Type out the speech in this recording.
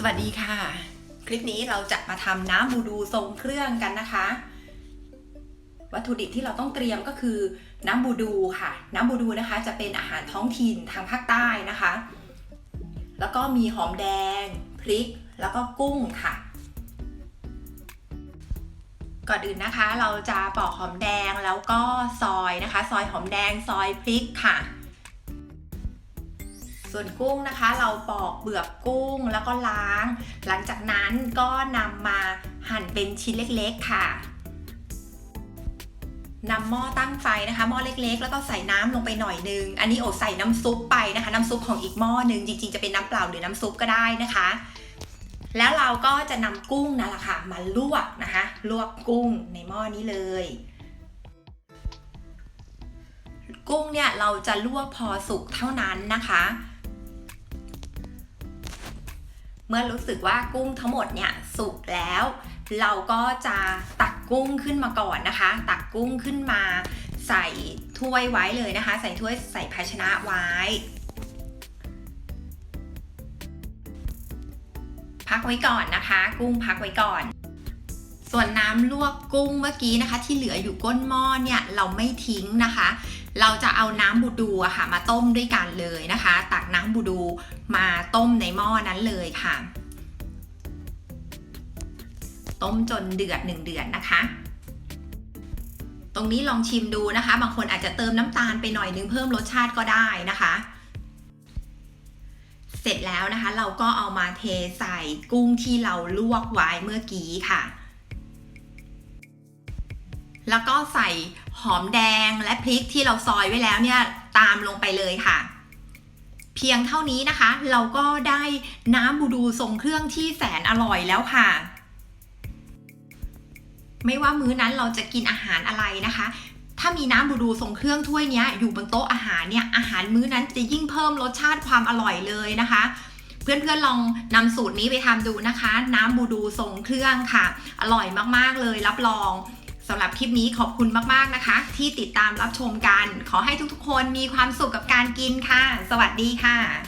สวัสดีค่ะ คลิปนี้เราจะมาทำน้ำบูดูทรงเครื่องกันนะคะ วัตถุดิบที่เราต้องเตรียมก็คือน้ำบูดูค่ะ น้ำบูดูนะคะ จะเป็นอาหารท้องถิ่นทางภาคใต้นะคะ แล้วก็มีหอมแดง พริก แล้วก็กุ้งค่ะ ก่อนอื่นนะคะ เราจะปอกหอมแดงแล้วก็ซอยนะคะ ซอยหอมแดงซอยพริกค่ะ ส่วนกุ้งนะคะ เราปอกเปลือกกุ้งแล้วก็ล้าง หลังจากนั้นก็นำมาหั่นเป็นชิ้นเล็กๆค่ะนำหม้อตั้งไฟนะคะหม้อเล็กๆ แล้วก็ใส่น้ำลงไปหน่อยนึง อันนี้โอใส่น้ำซุปไปนะคะ น้ำซุปของอีกหม้อหนึ่งจริงๆจะเป็นน้ำเปล่าหรือน้ำซุปก็ได้นะคะ แล้วเราก็จะนำกุ้งนั่นแหละค่ะมาลวกนะคะ ลวกกุ้งในหม้อนี้เลย กุ้งเนี่ยเราจะลวกพอสุกเท่านั้นนะคะ เมื่อรู้สึกว่ากุ้งทั้งหมดเนี่ยสุกแล้ว เราก็จะตักกุ้งขึ้นมาก่อนนะคะ ตักกุ้งขึ้นมาใส่ถ้วยไว้เลยนะคะ ใส่ถ้วยใส่ภาชนะไว้ พักไว้ก่อนนะคะ กุ้งพักไว้ก่อน ส่วนน้ำลวกกุ้งเมื่อกี้นะคะ ที่เหลืออยู่ก้นหม้อเนี่ยเราไม่ทิ้งนะคะ เราจะเอาน้ำบูดูอะค่ะมาต้มด้วยกันเลยนะคะ ตักน้ำบูดูมาต้มในหม้อนั้นเลยค่ะ ต้มจนเดือดหนึ่งเดือดนะคะ ตรงนี้ลองชิมดูนะคะ บางคนอาจจะเติมน้ำตาลไปหน่อยนึงเพิ่มรสชาติก็ได้นะคะเสร็จแล้วนะคะ เราก็เอามาเทใส่กุ้งที่เราลวกไว้เมื่อกี้ค่ะ แล้วก็ใส่หอมแดงและพริกที่เราซอยไว้แล้วเนี่ยตามลงไปเลยค่ะ เพียงเท่านี้นะคะ เราก็ได้น้ำบูดูทรงเครื่องที่แสนอร่อยแล้วค่ะ ไม่ว่ามื้อนั้นเราจะกินอาหารอะไรนะคะ ถ้ามีน้ำบูดูทรงเครื่องถ้วยนี้อยู่บนโต๊ะอาหารเนี่ยอาหารมื้อนั้นจะยิ่งเพิ่มรสชาติความอร่อยเลยนะคะเพื่อนๆลองนำสูตรนี้ไปทำดูนะคะ น้ำบูดูทรงเครื่องค่ะ อร่อยมากๆเลยรับรอง สำหรับคลิปนี้ขอบคุณมาก ๆ นะคะ ที่ติดตามรับชมกัน ขอให้ทุกๆ คนมีความสุขกับการกินค่ะ สวัสดีค่ะ